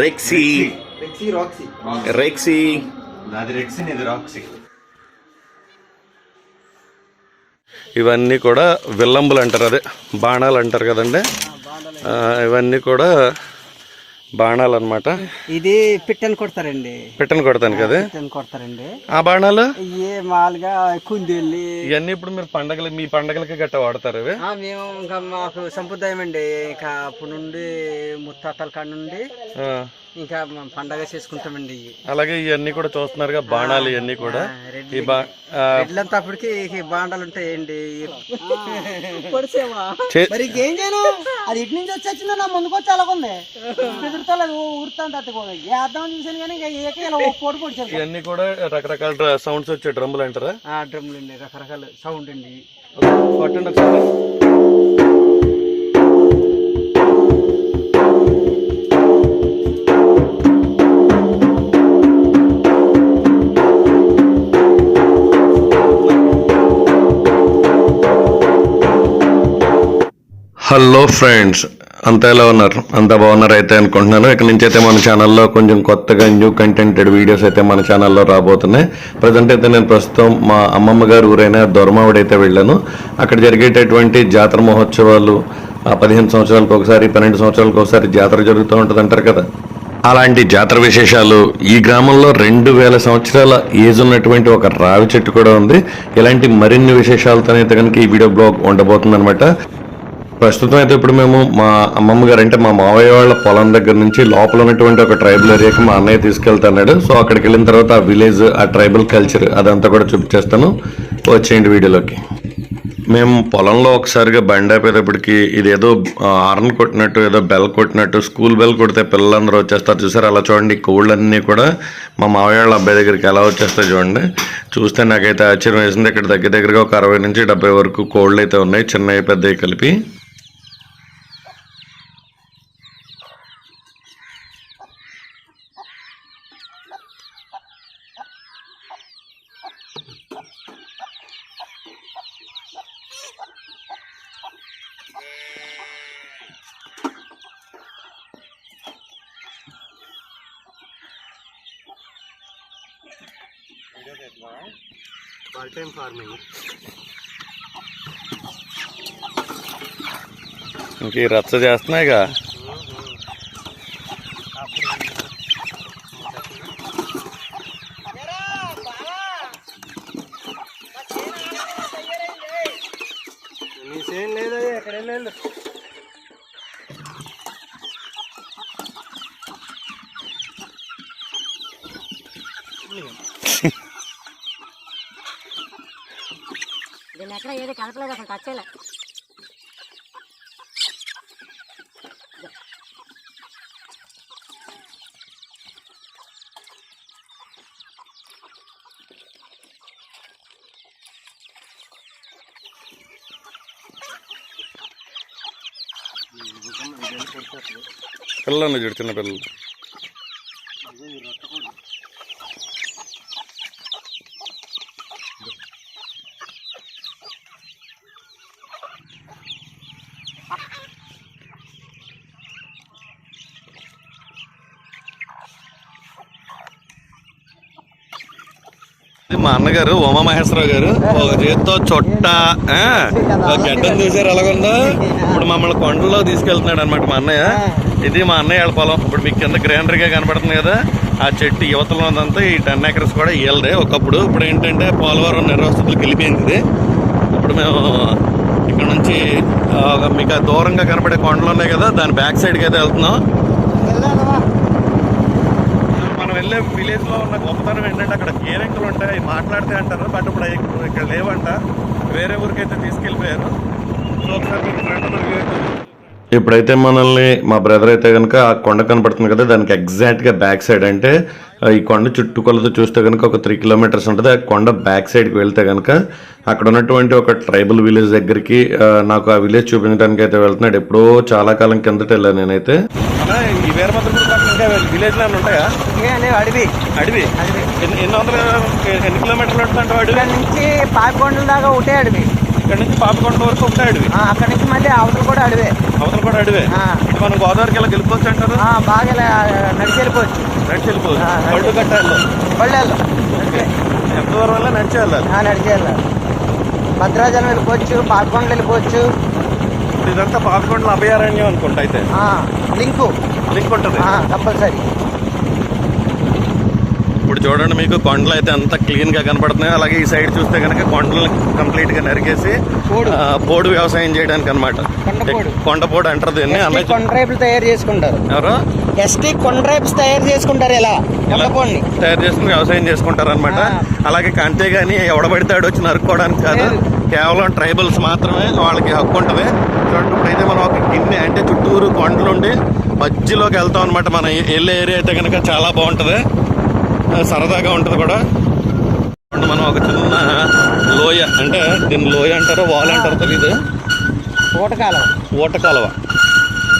రెక్సీ రెక్సీ Roxy రెక్సీ నాది rexine ఇది Roxy ఇవన్నీ కూడా విల్లంబులు అంటారు అదే బాణాలు అంటారు కదండి. ఆ, ఇవన్నీ కూడా బాణాలు అనమాట ఇది పిట్టని కొడతారండి. పెట్టను కొడతాను కదా? పిట్టని కొడతారండి. ఆ బాణాలు? ఇవి మామూలుగా కుందేళ్ళి. ఇవన్నీ ఇప్పుడు మీరు పండగలు మీ పండగలకి గట్ట వాడతారు ఇవి మేము ఇంకా మాకు సంప్రదాయం అండి ఇంకా అప్పటి నుండి ముత్తాతల కాడ నుండి ఇంకా పండగ చేసుకుంటామండి అలాగే ఇవన్నీ కూడా చూస్తున్నారుగా బాణాలు ఇవన్నీ కూడా. ఈ బా ఆ, ఎడ్లంతా అప్పటికి ఈ బాండాలు ఉంటాయండి. మరి ఇంకేం చేయను? అది ఇటు నుంచి వచ్చి వచ్చిందో నా ముందుకు వచ్చి అలాగుంది ఎదురుతలేదు ఊరుతాను ఏ అర్థం చూసాను కానీ ఇంకా ఏక ఇలా ఓ పోటు పొడిచారు ఇవన్నీ కూడా రకరకాల సౌండ్స్ వచ్చే డ్రమ్ములు అంటారా? ఆ డ్రమ్లు అండి రకరకాల సౌండ్ అండి. కొట్టండి ఒకసారి. హలో ఫ్రెండ్స్ అంతా ఎలా ఉన్నారు? అంతా బాగున్నారు అయితే అనుకుంటున్నాను. ఇక్కడ నుంచి అయితే మన ఛానల్లో కొంచెం కొత్తగా న్యూ కంటెంటెడ్ వీడియోస్ అయితే మన ఛానల్లో రాబోతున్నాయి. ప్రజెంట్ అయితే నేను ప్రస్తుతం మా అమ్మమ్మ గారు ఊరైన దొరమావిడ అయితే వెళ్ళాను. అక్కడ జరిగేటటువంటి జాతర మహోత్సవాలు ఆ పదిహేను సంవత్సరాలకు ఒకసారి పన్నెండు సంవత్సరాలకు ఒకసారి జాతర జరుగుతూ ఉంటుంది అంటారు కదా. అలాంటి జాతర విశేషాలు ఈ గ్రామంలో రెండు వేల సంవత్సరాల ఏజ్ ఉన్నటువంటి ఒక రావి చెట్టు కూడా ఉంది. ఇలాంటి మరిన్ని విశేషాలతోనైతే అయితే కనుక ఈ వీడియో బ్లాగ్ ఉండబోతుంది ప్రస్తుతం అయితే ఇప్పుడు మేము మా అమ్మమ్మ గారు అంటే మా మావయ్య వాళ్ళ పొలం దగ్గర నుంచి లోపల ఉన్నటువంటి ఒక ట్రైబల్ ఏరియాకి మా అన్నయ్య తీసుకెళ్తున్నాడు. సో అక్కడికి వెళ్ళిన తర్వాత ఆ విలేజ్ ఆ ట్రైబల్ కల్చర్ అదంతా కూడా చూపించేస్తాను. వచ్చేయండి వీడియోలోకి. మేము పొలంలో ఒకసారిగా బండి ఆపేటప్పటికి ఇదేదో ఆర్న్ కొట్టినట్టు ఏదో బెల్ కొట్టినట్టు స్కూల్ బెల్ కొడితే పిల్లలందరూ వచ్చేస్తారు. చూసారు? అలా చూడండి కోళ్ళన్నీ కూడా మా మావయ్య వాళ్ళ అబ్బాయి దగ్గరికి ఎలా వచ్చేస్తాయి చూడండి. చూస్తే నాకైతే ఆశ్చర్యం వేసింది. ఇక్కడ దగ్గర దగ్గరగా ఒక అరవై నుంచి డెబ్బై వరకు కోళ్ళు అయితే ఉన్నాయి చిన్నవి పెద్దవి కలిపి. ఇంక ఈ రచ్చ చేస్తున్నాయిగా మీసేం లేదు ఎక్కడ వెళ్ళాలి దీన్ని ఎక్కడ ఏది కలపలేదు అసలు టచ్ చేయలే పిల్లలు ఉన్నాయి చూడు చిన్న పిల్లలు మా అన్నగారు ఉమామహేశ్వరరావు గారు. ఒక చేత్తో చొట్ట ఆ, గడ్డం చూసారు ఎలాగుందో? ఇప్పుడు మమ్మల్ని కొండల్లో తీసుకెళ్తున్నాడు అనమాట మా అన్నయ్య. ఇది మా అన్నయ్య వాళ్ళ పొలం. ఇప్పుడు మీకు కింద గ్రీనరీగా గా కనబడుతుంది కదా ఆ చెట్టు యువతలో ఉన్నదంతా ఈ టెన్ ఎకర్స్ కూడా ఇయ్యలదే ఒకప్పుడు. ఇప్పుడు ఏంటంటే పోలవరం నిర్వస్తులకు వెళ్ళిపోయింది ఇది. ఇప్పుడు మేము ఇక్కడ నుంచి ఒక మీకు దూరంగా కనబడే కొండలు ఉన్నాయి కదా దాని బ్యాక్ సైడ్కి అయితే వెళ్తున్నాం. మనం వెళ్ళే విలేజ్లో ఉన్న గొప్పతనం ఏంటంటే అక్కడ కేరింకలు ఉంటాయి మాట్లాడితే అంటారు బట్ ఇప్పుడు ఇక్కడ లేవంట. వేరే ఊరికైతే తీసుకెళ్ళిపోయారు. సో ఒకసారి మీకు ఫ్రంట్ రివ్యూ ఇప్పుడైతే మనల్ని మా బ్రదర్ అయితే కనుక ఆ కొండ కనపడుతుంది కదా దానికి ఎగ్జాక్ట్గా బ్యాక్ సైడ్ అంటే ఈ కొండ చుట్టుకొలతో చూస్తే కనుక ఒక త్రీ కిలోమీటర్స్ ఉంటుంది. ఆ కొండ బ్యాక్ సైడ్కి వెళ్తే కనుక అక్కడ ఉన్నటువంటి ఒక ట్రైబల్ విలేజ్ దగ్గరికి నాకు ఆ విలేజ్ చూపించడానికి అయితే వెళ్తున్నాడు. ఎప్పుడో చాలా కాలం కిందట వెళ్ళాను నేనైతే. ఇంకా విలేజ్లో ఉంటాయా? అడవి. అడవి? ఎన్ని వందల ఎన్ని కిలోమీటర్లు వాడు ఇక్కడ నుంచి పాపికొండల దాకా ఒకటే అడవి. ఇక్కడ నుంచి పాపకొండ వరకు ఒకటే అడవి? అక్కడి నుంచి మళ్ళీ అవతల కూడా అడివే. అవతల కూడా అడవే. మనం గోదావరికి ఇలా గెలుపుకోవచ్చు అంటారు? బాగా ఇలా నడిచి వెళ్ళిపోవచ్చు. నడిచి వెళ్ళిపోవచ్చు. పళ్ళు కట్టాలి పళ్ళేళ్ళు ఎంత దూరం వల్ల నడిచి వెళ్ళాలి. నడిచి వెళ్ళాలి. భద్రాచలం వెళ్ళిపోవచ్చు పాల్కొండలు వెళ్ళిపోవచ్చు. ఇప్పుడు ఇదంతా పాపకొండల అభయారణ్యం అనుకుంటా అయితే. లింకు. లింక్ ఉంటుంది. కంపల్సరీ ఇప్పుడు చూడండి మీకు కొండలు అయితే అంత క్లీన్గా కనపడుతున్నాయి అలాగే ఈ సైడ్ చూస్తే కనుక కొండలు కంప్లీట్గా నరికేసి పోడు. వ్యవసాయం చేయడానికి అనమాట కొండపోడు. అంటారు దీన్ని కొండ్రైపులు తయారు చేసుకుంటారు. ఎవరు? ఎస్టీ కొండ్రైప్స్ తయారు చేసుకుంటారు ఇలా కొండపోండి తయారు చేసుకుని వ్యవసాయం చేసుకుంటారు అనమాట. అలాగే అంతేగాని ఎవడబడితాడు వచ్చి నరుక్కోవడానికి కాదు. కేవలం ట్రైబల్స్ మాత్రమే వాళ్ళకి హక్కు ఉంటుంది. చూడండి ఇప్పుడైతే మనం ఒక గిన్నె అంటే చుట్టూరు కొండలు ఉండి మధ్యలోకి వెళ్తాం అనమాట మన వెళ్ళే ఏరియా అయితే కనుక చాలా బాగుంటుంది. సరదాగా ఉంటుంది కూడా. మనం ఒక చిన్న లోయ అంటే దీన్ని లోయ అంటారో వాల్ అంటారో తెలీదు. ఊటకాలం ఊట కాలువ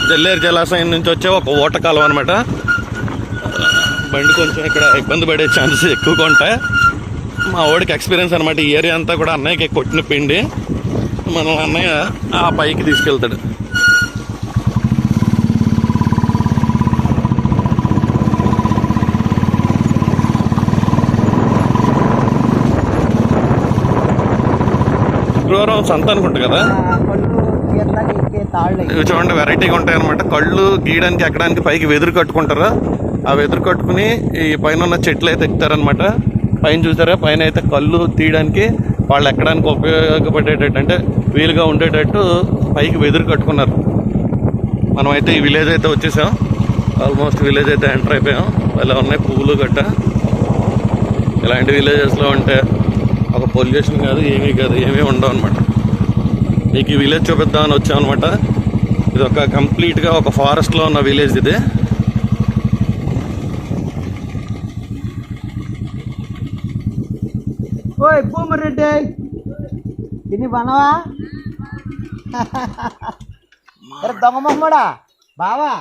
జల్లేరు జలాశయం నుంచి వచ్చే ఒక ఊట కాలువ అనమాట బండి కొంచెం ఇక్కడ ఇబ్బంది పడే ఛాన్సెస్ ఎక్కువగా ఉంటాయి. మా వాడికి ఎక్స్పీరియన్స్ అనమాట ఈ ఏరియా అంతా కూడా అన్నయ్యకి కొట్టిన పిండి. మనం అన్నయ్య ఆ పైకి తీసుకెళ్తాడు. శుక్రవారం సంత అనుకుంటా కదా? ఇవి చూడండి వెరైటీగా ఉంటాయి అనమాట కళ్ళు గీయడానికి ఎక్కడానికి పైకి వెదురు కట్టుకుంటారు? ఆ వెదురు కట్టుకుని ఈ పైన ఉన్న చెట్లు అయితే ఎక్కుతారనమాట పైన చూసారా? పైన అయితే కళ్ళు తీయడానికి వాళ్ళు ఎక్కడానికి ఉపయోగపడేటట్టు అంటే వీలుగా ఉండేటట్టు పైకి వెదురు కట్టుకున్నారు. మనం అయితే ఈ విలేజ్ అయితే వచ్చేసాం. ఆల్మోస్ట్ విలేజ్ అయితే ఎంటర్ అయిపోయాం. ఇలా ఉన్నాయి పువ్వులు గట్ట. ఇలాంటి విలేజెస్లో ఉంటే ఒక పొల్యూషన్ కాదు ఏమీ కాదు ఏమీ ఉండవు అనమాట మీకు ఈ విలేజ్ చూపిద్దామని వచ్చాం అనమాట ఇది ఒక కంప్లీట్గా ఒక ఫారెస్ట్లో ఉన్న విలేజ్ ఇది. ఓయ్ భూమరెడ్డి తిని బనవా? అరే దొంగ మొమ్మడా బావా?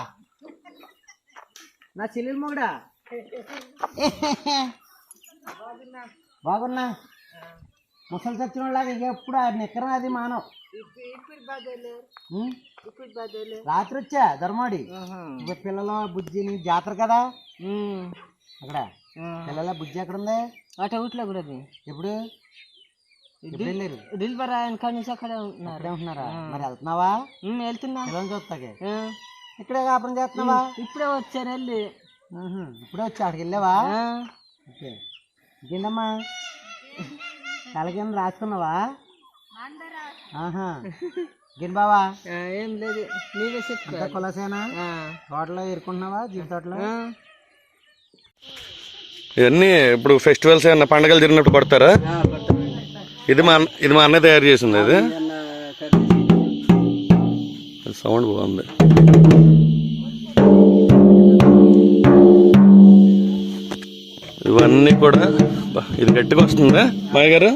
నా చెల్లెలు మొగడా? బాగున్నా. ముసలి చచ్చిన వాళ్ళగా ఎప్పుడు ఆ నిక్కరం అది మానవ్? రాత్రి వచ్చా ధర్మాడి? పిల్లల బుజ్జిని జాతర కదా? అక్కడ? పిల్లల బుజ్జి ఎక్కడ ఉంది అట ఊట్లో కూడా. ఎప్పుడు? డెలివరీ ఆయన కాడి నుంచి అక్కడే ఉంటున్నారు. మరి వెళ్తున్నావా? వెళ్తున్నా. చూస్తాకే. ఇక్కడే కాపురం చేస్తున్నావా? ఇప్పుడే వచ్చాను వెళ్ళి. ఇప్పుడే వచ్చి? అక్కడికి వెళ్ళావా? ఓకే. ఇంకేంటమ్మా తల కింద రాసుకున్నావా ఆహా. ఇంకేంటి బావా. ఆ, ఏం లేదు. నీవే చెప్పు. అంతా కులసేనా? తోటలో ఏరుకుంటున్నావా జీడి తోటలో? ఇవన్నీ ఇప్పుడు ఫెస్టివల్స్ ఏమన్నా పండగలు జరిగినప్పుడు కొడతారా ఇది మా అన్న- ఇది మా అన్నయ్య తయారు చేసింది ఇది సౌండ్ బాగుంది. ఇవన్నీ కూడా ఇది గట్టిగా వస్తుందా? మాయ గారు?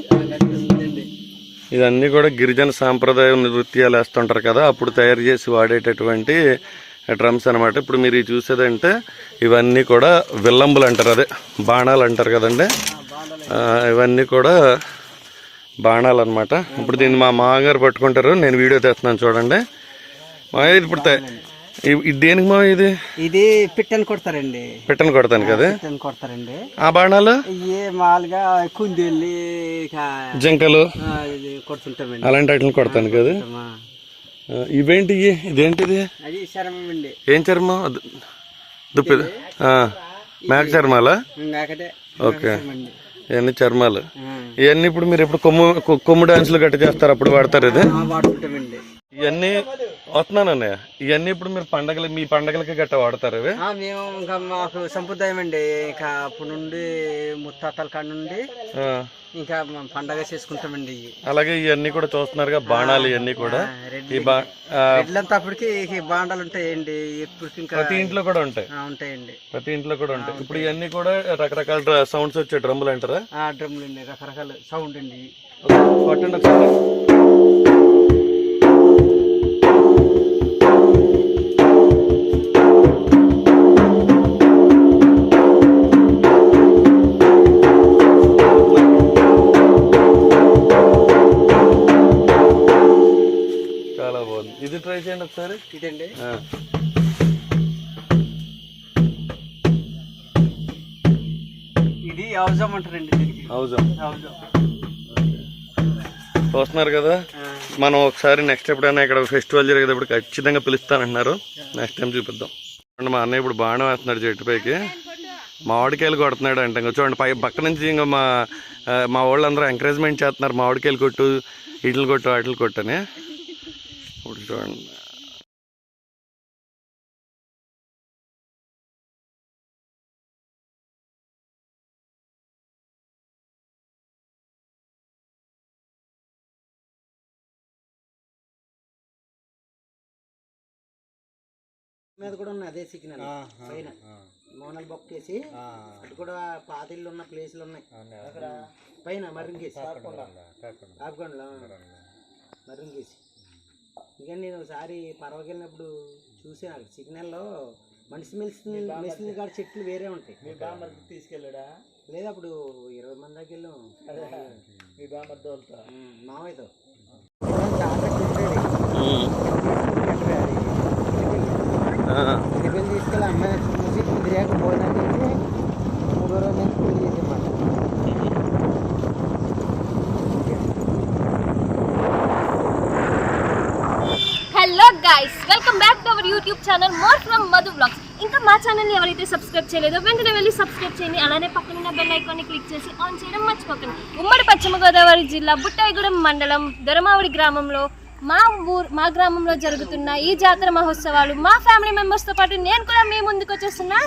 ఇవన్నీ కూడా గిరిజన సాంప్రదాయ నృత్యాలు వేస్తుంటారు కదా అప్పుడు తయారు చేసి వాడేటటువంటి డ్రమ్స్ అనమాట ఇప్పుడు మీరు ఇవి చూసేదంటే ఇవన్నీ కూడా విల్లంబులు అంటారు అదే బాణాలు అంటారు కదండి. ఇవన్నీ కూడా బాణాలు అనమాట ఇప్పుడు దీన్ని మా మామగారు పట్టుకుంటారు నేను వీడియో తెస్తున్నాను చూడండి. మా ఇప్పుడు తే- దేనికి మా ఇది? ఇది పిట్టని కొడతారండి. పెట్టను కొడతాను కదా పిట్టని కొడతారండి. ఆ బాణాలు? ఏ మామూలుగా కుందేళ్ళి జింకలు? ఇది కొడుతుంటామండి. అలాంటి వాటిని కొడతాను కదా ఇవేంటి ఇవి? ఇదేంటిది? అది శరమం అండి ఏం చర్మం? దు- దుప్పిది ఆ, మేక చర్మాలా? ఓకే. ఇవన్నీ చర్మాలు. ఇవన్నీ ఇప్పుడు మీరు ఇప్పుడు కొమ్ము కొమ్ము డాన్సులు గట్ట చేస్తారు? అప్పుడు వాడతారు ఇది? వాడుకుంటామండి ఇవన్నీ వస్తున్నాను అన్నయ్య ఇవన్నీ ఇప్పుడు మీరు పండగలు మీ పండగలకి గట్ట వాడతారు ఇవి? ఆ, మేము ఇంకా మాకు సంప్రదాయం అండి. ఇంకా అప్పటి నుండి ముత్తాతల కాడ నుండి ఆ, ఇంకా పండగ చేసుకుంటామండి. ఇవి అలాగే ఇవన్నీ కూడా చూస్తున్నారుగా బాణాలు ఇవన్నీ కూడా. ఈ బా ఆ, అప్పటికి ఈ బాండాలు ఉంటాయండి. ఇంకా ప్రతి ఇంట్లో కూడా ఉంటాయి. ఆ, ఉంటాయండి. ప్రతి ఇంట్లో కూడా ఉంటాయి. ఇప్పుడు ఇవన్నీ కూడా రకరకాల సౌండ్స్ వచ్చే డ్రమ్ములు అంటారా? ఆ డ్రమ్లు అండి. రకరకాల సౌండ్ అండి. కొట్టండి ఒకసారి. ఇదండి ఇది అవజం అంటారండి అవజం. చూస్తున్నారు కదా? మనం ఒకసారి నెక్స్ట్ ఎప్పుడైనా ఇక్కడ ఫెస్టివల్ జరిగేటప్పుడు ఖచ్చితంగా పిలుస్తానంటున్నారు. నెక్స్ట్ టైం చూపిద్దాం. మా అన్నయ్య ఇప్పుడు బాణం వేస్తున్నాడు చెట్టుపైకి మామిడికాయలు కొడుతున్నాడు అంట ఇంకా చూడండి పై పక్క నుంచి ఇంకా మా మా వాళ్ళందరూ ఎంకరేజ్మెంట్ చేస్తున్నారు. మామిడికాయలు కొట్టు ఇడ్లు కొట్టు వాటిలు కొట్టని ఇప్పుడు చూడండి. మీద కూడా ఉన్నాయి అదే సిగ్నల్. పైన. మోనల్ బొక్కేసి అటు కూడా పాతిళ్ళు ఉన్న ప్లేసులు ఉన్నాయి. అక్కడ పైన మరింగేసి కాపుకొండలో మరింగేసి ఇంకా నేను ఒకసారి పర్వకెళ్ళినప్పుడు చూసాను అక్కడ సిగ్నల్లో మనిషి మెలిసి మెలిసిన కాడ చెట్లు వేరే ఉంటాయి. మీ బామ్మర్ది తీసుకెళ్ళాడా? లేదు అప్పుడు ఇరవై మంది దాకా వెళ్ళాం. మీ బామ్మర్ది మామయ్యతో పెళ్ళి తీసుకెళ్ళి అమ్మాయి చూసి కుదిరాక భోజనం చేసి మూడో రోజు నుంచి పెళ్ళి చేసేమాట hello guys welcome back to our YouTube channel more from Madhu blogs ఇంకా మా ఛానల్ని ఎవరైతే సబ్స్క్రైబ్ చేయలేదో వెంటనే వెళ్ళి సబ్స్క్రైబ్ చేయండి. అలానే పక్కనున్న బెల్ ఐకాన్ని క్లిక్ చేసి ఆన్ చేయడం మర్చిపోకండి. ఉమ్మడి పశ్చిమ గోదావరి జిల్లా బుట్టాయిగూడెం మండలం దొరమావడి గ్రామంలో మా ఊరు మా గ్రామంలో జరుగుతున్న ఈ జాతర మహోత్సవాలు మా ఫ్యామిలీ మెంబర్స్తో పాటు నేను కూడా మీ ముందుకు వచ్చేస్తున్నా.